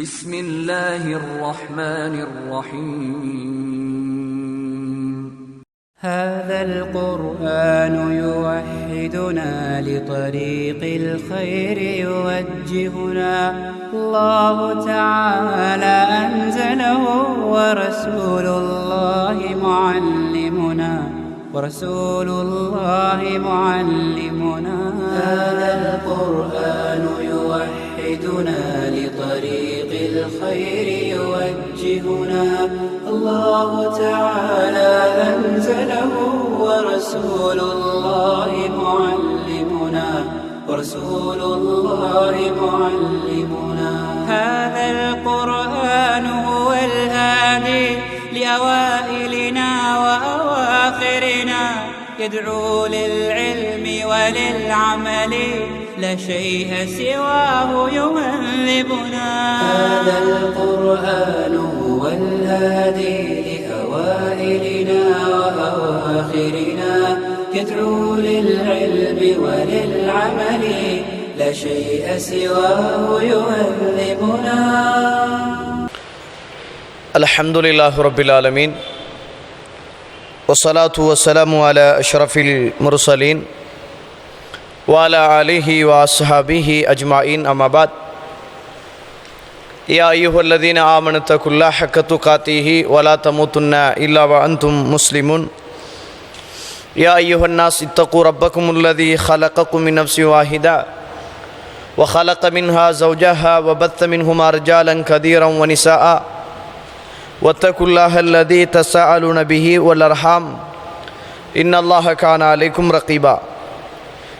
بسم الله الرحمن الرحيم. هذا القرآن يوحدنا لطريق الخير يوجهنا. الله تعالى أنزله ورسول الله معلمنا. ورسول الله معلمنا. هذا القرآن يوحدنا لطريق الخير يوجهنا. الله تعالى أنزله ورسول الله معلمنا. ورسول الله معلمنا. هذا القرآن هو الهادي لأوائلنا وأواخرنا. يدعو للعلم وللعمل. لا شيء سواه يهذبنا هذا القرآن هو الهادي لأوائلنا وأواخرنا. يدعو للعلم وللعمل. لا شيء سواه يهذبنا الحمد لله رب العالمين. والصلاة والسلام على أشرف المرسلين. وعلى آله وأصحابه أجمعين أما بعد. يا أيها الذين آمنوا اتقوا الله حق تقاته ولا تموتن إلا وأنتم مسلمون. يا أيها الناس اتقوا ربكم الذي خلقكم من نفس واحدة وخلق منها زوجها وبث منهما رجالا كثيرا ونساء. واتقوا الله الذي تساءلون به والأرحام. إن الله كان عليكم رقيبا.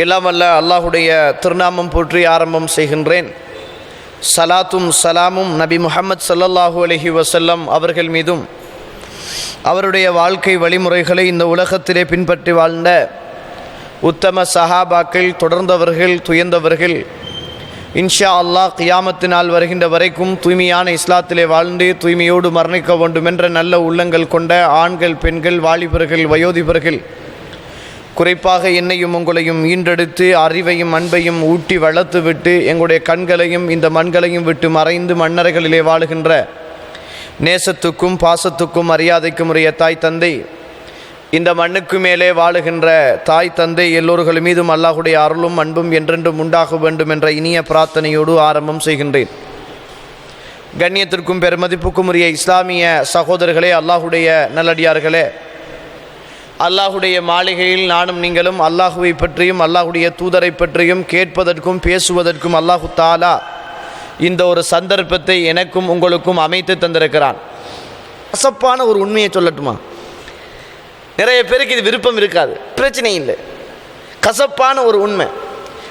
எல்லாம் அல்ல அல்லாஹுடைய திருநாமம் போற்றி ஆரம்பம் செய்கின்றேன். சலாத்தும் சலாமும் நபி முஹம்மது ஸல்லல்லாஹு அலஹி வசல்லம் அவர்கள் மீதும். அவருடைய வாழ்க்கை வழிமுறைகளை இந்த உலகத்திலே பின்பற்றி வாழ்ந்த உத்தம சஹாபாக்கள் தொடர்ந்தவர்கள் துயர்ந்தவர்கள் இன்ஷா அல்லாஹ் கியாமத்தினால் வருகின்ற வரைக்கும் தூய்மையான இஸ்லாத்திலே வாழ்ந்து தூய்மையோடு மரணிக்க வேண்டும் என்ற நல்ல உள்ளங்கள் கொண்ட ஆண்கள் பெண்கள் வாலிபர்கள் வயோதிபர்கள் குறிப்பாக என்னையும் உங்களையும் ஈன்றெடுத்து அறிவையும் அன்பையும் ஊட்டி வளர்த்து விட்டு எங்களுடைய கண்களையும் இந்த மண்களையும் விட்டு மறைந்து மன்னரைகளிலே வாழுகின்ற நேசத்துக்கும் பாசத்துக்கும் மரியாதைக்கும் உரிய தாய் தந்தை இந்த மண்ணுக்கு மேலே வாழுகின்ற தாய் தந்தை எல்லோர்கள் மீதும் அல்லாஹுடைய அருளும் அன்பும் என்றென்றும் உண்டாக வேண்டும் என்ற இனிய பிரார்த்தனையோடு ஆரம்பம் செய்கின்றேன். கண்ணியத்திற்கும் பெருமதிப்புக்கும் உரிய இஸ்லாமிய சகோதரர்களே அல்லாஹுடைய நல்லடியார்களே அல்லாஹுடைய மாளிகையில் நானும் நீங்களும் அல்லாஹுவை பற்றியும் அல்லாஹுடைய தூதரை பற்றியும் கேட்பதற்கும் பேசுவதற்கும் அல்லாஹு தாலா இந்த ஒரு சந்தர்ப்பத்தை எனக்கும் உங்களுக்கும் அமைத்து தந்திருக்கிறான். கசப்பான ஒரு உண்மையை சொல்லட்டுமா? நிறைய பேருக்கு இது விருப்பம் இருக்காது. பிரச்சனை இல்லை. கசப்பான ஒரு உண்மை.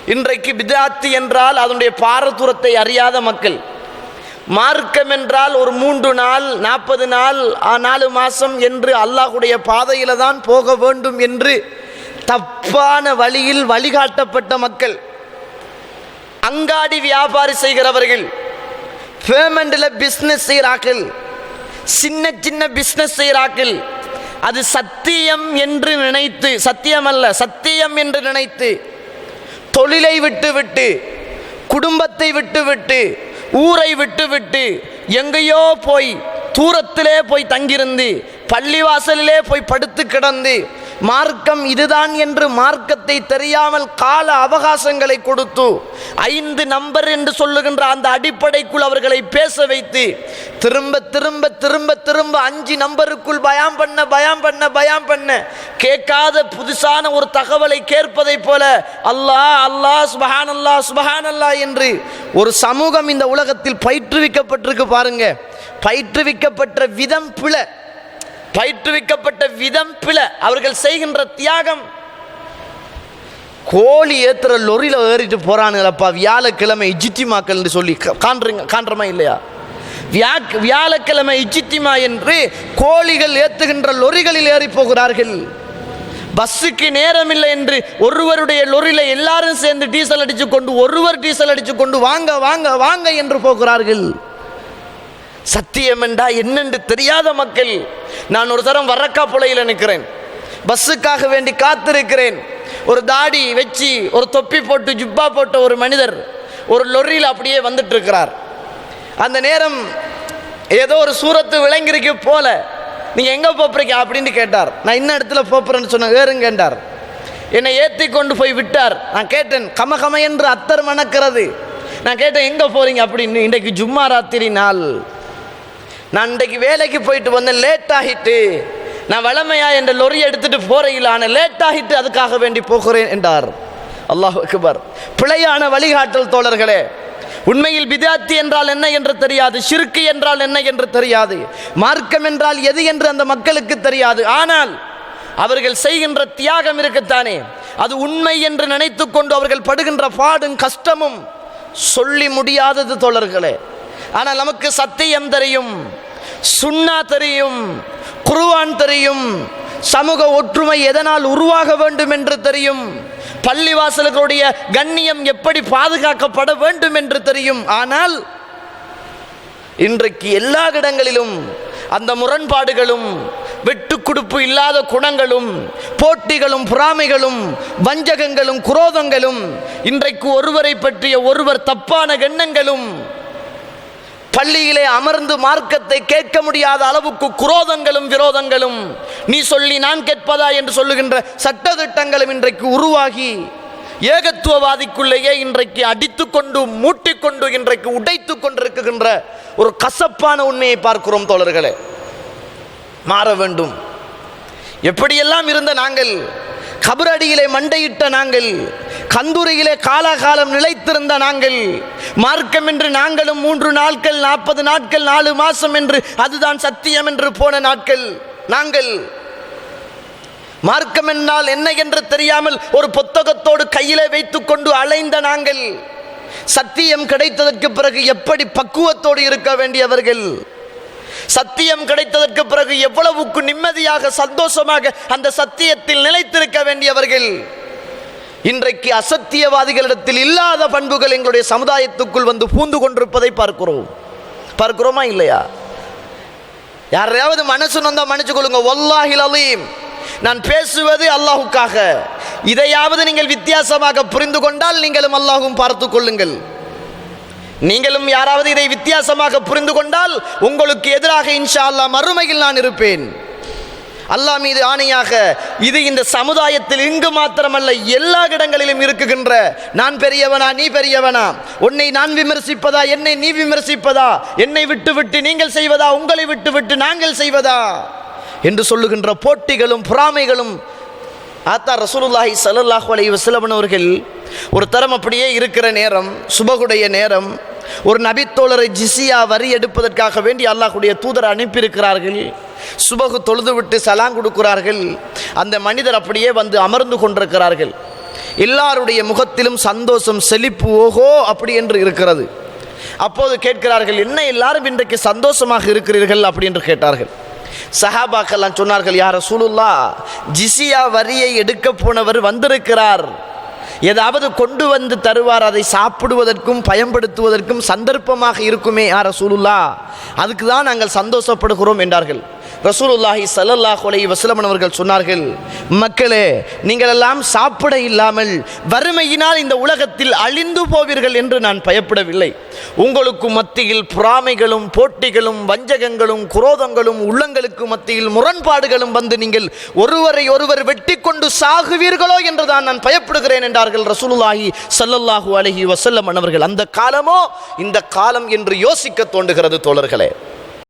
இன்றைக்கு பிதாத்து என்றால் அதனுடைய பாரதூரத்தை அறியாத மக்கள் மார்க்கம் என்றால் ஒரு மூன்று நாள் நாற்பது நாள் நாலு மாதம் என்று அல்லாஹுடைய பாதையில் தான் போக வேண்டும் என்று தப்பான வழியில் வழிகாட்டப்பட்ட மக்கள். அங்காடி வியாபாரி செய்கிறவர்கள் பேமெண்டில் பிஸ்னஸ் செய்கிறார்கள் சின்ன சின்ன பிஸ்னஸ் செய்கிறார்கள். அது சத்தியம் என்று நினைத்து சத்தியம் அல்ல சத்தியம் என்று நினைத்து தொழிலை விட்டுவிட்டு குடும்பத்தை விட்டுவிட்டு ஊரை விட்டு விட்டு எங்கேயோ போய் தூரத்திலே போய் தங்கியிருந்து பள்ளிவாசலிலே போய் படுத்து கிடந்து மார்க்கம் இதுதான் என்று மார்க்கத்தை தெரியாமல் கால அவகாசங்களை கொடுத்து ஐந்து நம்பர் என்று சொல்லுகின்ற அந்த அடிப்படைக்குள் அவர்களை பேச வைத்து திரும்ப திரும்ப திரும்ப திரும்ப அஞ்சு நம்பருக்குள் பயம் பண்ண பயம் பண்ண பயம் பண்ண கேட்காத புதுசான ஒரு தகவலை கேட்பதைப் போல அல்லாஹ் அல்லாஹ் சுபஹான் அல்லாஹ் சுபஹான் அல்லாஹ் என்று ஒரு சமூகம் இந்த உலகத்தில் பயிற்றுவிக்கப்பட்டிருக்கு பாருங்க. பயிற்றுவிக்கப்பட்ட விதம் பிழை. பயிற்றுவிக்கப்பட்ட விதம் பில அவர்கள் செய்கின்ற தியாகம். கோழி ஏத்துற லொரியில் ஏறிட்டு போறானுங்களப்பா. வியாழக்கிழமை இஜித்திமாக்கள் என்று சொல்லி கா- காண்றீங்க காண்றமா இல்லையா? வியா வியாழக்கிழமை இஜித்திமா என்று கோழிகள் ஏத்துகின்ற லொரிகளில் ஏறி போகிறார்கள். பஸ்ஸுக்கு நேரமில்லை என்று ஒருவருடைய லொரியில எல்லாரும் சேர்ந்து டீசல் அடிச்சு கொண்டு ஒருவர் டீசல் அடிச்சு கொண்டு வாங்க வாங்க வாங்க என்று போகிறார்கள். சத்தியம் என்றா என்னென்று தெரியாத மக்கள் நான் ஒரு தரம் வரக்கா புலையில் நிற்கிறேன். பஸ்ஸுக்காக வேண்டி காத்திருக்கிறேன். ஒரு தாடி வச்சு ஒரு தொப்பி போட்டு ஜுப்பா போட்ட ஒரு மனிதர் ஒரு லொரியில் அப்படியே வந்துட்டு இருக்கிறார் அந்த நேரம் ஏதோ ஒரு சூரத்து விளங்கிருக்கு போல நீங்கள் எங்கே போப்புறீங்க அப்படின்னு கேட்டார். நான் இன்ன இடத்துல போப்புறேன்னு சொன்னேன் வேறுங்க கேட்டார் என்னை ஏற்றி கொண்டு போய் விட்டார். நான் கேட்டேன் கம கம என்று அத்தர் மணக்கிறது. நான் கேட்டேன் எங்கே போகிறீங்க அப்படின்னு. இன்றைக்கு ஜும்மா ராத்திரி நாள். நான் இன்றைக்கு வேலைக்கு போயிட்டு வந்தேன் லேட் ஆகிட்டு. நான் வளமையா என்ற லொறி எடுத்துட்டு போறையில் ஆனால் லேட் ஆகிட்டு அதுக்காக வேண்டி போகிறேன் என்றார். அல்லாஹ் அக்பர். பிழையான வழிகாட்டல் தோழர்களே உண்மையில் விதாத்தி என்றால் என்ன என்று தெரியாது சிறுக்கு என்றால் என்ன என்று தெரியாது மார்க்கம் என்றால் எது என்று அந்த மக்களுக்கு தெரியாது. ஆனால் அவர்கள் செய்கின்ற தியாகம் இருக்குத்தானே அது உண்மை என்று நினைத்துக்கொண்டு அவர்கள் படுகின்ற பாடும் கஷ்டமும் சொல்லி முடியாதது தோழர்களே. ஆனால் நமக்கு சத்தியம் தெரியும் சுண்ணா தெரியும் குருவான் தெரியும் சமூக ஒற்றுமை எதனால் உருவாக வேண்டும் என்று தெரியும் பள்ளிவாசல்களுடைய கண்ணியம் எப்படி பாதுகாக்கப்பட வேண்டும் என்று தெரியும். ஆனால் இன்றைக்கு எல்லா இடங்களிலும் அந்த முரண்பாடுகளும் வெட்டு குடுப்பு இல்லாத குணங்களும் போட்டிகளும் பொறாமைகளும் வஞ்சகங்களும் குரோதங்களும் இன்றைக்கு ஒருவரை பற்றிய ஒருவர் தப்பான எண்ணங்களும் பள்ளியிலே அமர்ந்து மார்க்கத்தை கேட்க முடியாத அளவுக்கு குரோதங்களும் விரோதங்களும். நீ சொல்லி நான் கேட்பதா என்று சொல்லுகின்ற சட்டத்திட்டங்களும் இன்றைக்கு உருவாகி ஏகத்துவவாதிக்குள்ளேயே இன்றைக்கு அடித்துக்கொண்டு மூட்டிக்கொண்டு இன்றைக்கு உடைத்து கொண்டிருக்கின்ற ஒரு கசப்பான உண்மையை பார்க்கிறோம் தோழர்களே. மாற வேண்டும். எப்படியெல்லாம் இருந்த நாங்கள் கபரடியிலே மண்டையிட்ட நாங்கள் கந்துரையிலே காலாகாலம் நிலைத்திருந்த நாங்கள் மார்க்கம் என்று நாங்களும் மூன்று நாட்கள் நாற்பது நாட்கள் நாலு மாசம் என்று அதுதான் சத்தியம் என்று போன நாட்கள். நாங்கள் மார்க்கம் என்றால் என்ன என்று தெரியாமல் ஒரு புத்தகத்தோடு கையிலே வைத்துக்கொண்டு அலைந்த நாங்கள் சத்தியம் கிடைத்ததற்கு பிறகு எப்படி பக்குவத்தோடு இருக்க வேண்டியவர்கள்? சத்தியம் கிடைத்ததற்கு பிறகு எவ்வளவுக்கு நிம்மதியாக சந்தோஷமாக அந்த சத்தியத்தில் நிலைத்திருக்க வேண்டியவர்கள்? இன்றைக்கு அசத்தியவாதிகளிடத்தில் இல்லாத பண்புகள் எங்களுடைய சமுதாயத்துக்குள் வந்து பூந்து கொண்டிருப்பதை பார்க்கிறோம். பார்க்கிறோமா இல்லையா? யாரையாவது மனசு நொந்தா மன்னிச்சு கொள்ளுங்க. ஒல்லாஹில் அலீம் நான் பேசுவது அல்லாஹுக்காக. இதையாவது நீங்கள் வித்தியாசமாக புரிந்து கொண்டால் நீங்களும் அல்லாஹும் பார்த்து கொள்ளுங்கள். நீங்களும் யாராவது இதை வித்தியாசமாக புரிந்து கொண்டால் உங்களுக்கு எதிராக இன்ஷா அல்லாஹ் மறுமையில் நான் இருப்பேன். அல்லாஹ் மீது ஆணையாக இது இந்த சமுதாயத்தில் இங்கு மாத்திரமல்ல எல்லா இடங்களிலும் இருக்குகின்ற நான் பெரியவனா நீ பெரியவனா உன்னை நான் விமர்சிப்பதா என்னை நீ விமர்சிப்பதா என்னை விட்டு விட்டு நீங்கள் செய்வதா உங்களை விட்டு விட்டு நாங்கள் செய்வதா? என்று சொல்லுகின்ற போட்டிகளும் பொறாமைகளும் ஆத்தா ரசூலுல்லாஹி ஸல்லல்லாஹு அலைஹி வசலமனவர்கள் ஒரு தரம் அப்படியே இருக்கிற நேரம் சுபகுடைய நேரம் ஒரு நபித்தோழரை ஜிசியா வரி எடுப்பதற்காக வேண்டி அல்லாஹுடைய தூதர் அனுப்பியிருக்கிறார்கள். சுபகு தொழுது விட்டு சலாங் கொடுக்கிறார்கள். அந்த மனிதர் அப்படியே வந்து அமர்ந்து கொண்டிருக்கிறார்கள். எல்லாருடைய முகத்திலும் சந்தோஷம் செழிப்பு ஓஹோ அப்படி என்று இருக்கிறது. அப்போது கேட்கிறார்கள் என்ன எல்லாரும் இன்றைக்கு சந்தோஷமாக இருக்கிறீர்கள் அப்படி என்று கேட்டார்கள். சஹாபாக்கெல்லாம் சொன்னார்கள் யார சூலுல்லா ஜிசியா வரியை எடுக்க போனவர் வந்திருக்கிறார். ஏதாவது கொண்டு வந்து தருவார் அதை சாப்பிடுவதற்கும் பயன்படுத்துவதற்கும் சந்தர்ப்பமாக இருக்குமே யார சூலுல்லா அதுக்கு தான் நாங்கள் சந்தோஷப்படுகிறோம் என்றார்கள். ரசூலுல்லாஹி ஸல்லல்லாஹு அலைஹி வஸல்லம் அவர்கள் சொன்னார்கள் மக்களே நீங்கள் எல்லாம் சாப்பிட இல்லாமல் வறுமையினால் இந்த உலகத்தில் அழிந்து போவீர்கள் என்று நான் பயப்படவில்லை. உங்களுக்கு மத்தியில் பொறாமைகளும் போட்டிகளும் வஞ்சகங்களும் குரோதங்களும் உள்ளங்களுக்கு மத்தியில் முரண்பாடுகளும் வந்து நீங்கள் ஒருவரை ஒருவர் வெட்டி கொண்டு சாகுவீர்களோ என்றுதான் நான் பயப்படுகிறேன் என்றார்கள் ரசூலுல்லாஹி ஸல்லல்லாஹு அலஹி வஸல்லம் அவர்கள். அந்த காலமோ இந்த காலம் என்று யோசிக்க தோன்றுகிறது தோழர்களே.